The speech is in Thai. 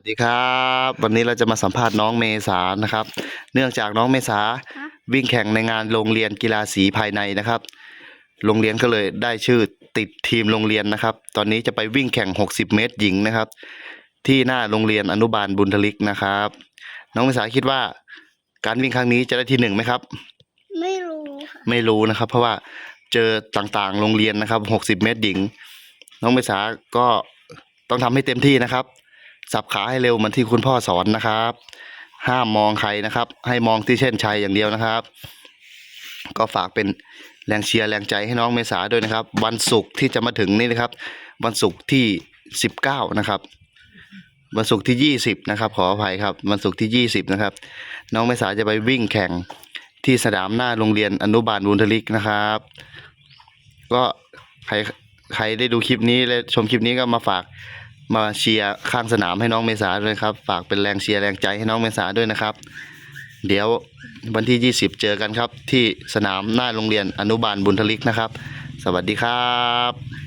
วัสดีครับ วันนี้เราจะมาสัมภาษณ์น้องเมษานะครับ เนื่องจากน้องเมษาวิ่งแข่งในงานโรงเรียนกีฬาสีภายในนะครับ โรงเรียนก็เลยได้ชื่อติดทีมโรงเรียนนะครับ ตอนนี้จะไปวิ่งแข่ง 60 เมตรหญิงนะครับ ที่หน้าโรงเรียนอนุบาลบุญทลิกนะครับ น้องเมษาคิดว่า การวิ่งครั้งนี้จะได้ที่หนึ่งไหมครับ ไม่รู้ค่ะไม่รู้นะครับ เพราะว่าเจอต่างๆ โรงเรียนนะครับ 60 เมตรหญิง น้องเมษาก็ต้องทำให้เต็มที่นะครับ สับขาให้เร็วเหมือนที่คุณพ่อสอนนะครับ ห้ามมองใครนะครับ ให้มองที่เช่นชัยอย่างเดียวนะครับ ก็ฝากเป็นแรงเชียร์แรงใจให้น้องเมษาด้วยนะครับ วันศุกร์ที่จะมาถึงนี่นะครับ วันศุกร์ที่ 19 นะครับ วันศุกร์ที่ 20 นะครับ ขออภัยครับ วันศุกร์ที่ 20 นะครับ น้องเมษาจะไปวิ่งแข่งที่สนามหน้าโรงเรียนอนุบาลบุญทลิกนะครับ ก็ใครใครได้ดูคลิปนี้และชมคลิปนี้ก็มาฝาก มาเชียร์ข้างสนามให้น้องเมษาด้วยครับ ฝากเป็นแรงเชียร์แรงใจให้น้องเมษาด้วยนะครับ เดี๋ยววันที่ 20 เจอกันครับ ที่สนามหน้าโรงเรียนอนุบาลบุญทลิกนะครับ สวัสดีครับ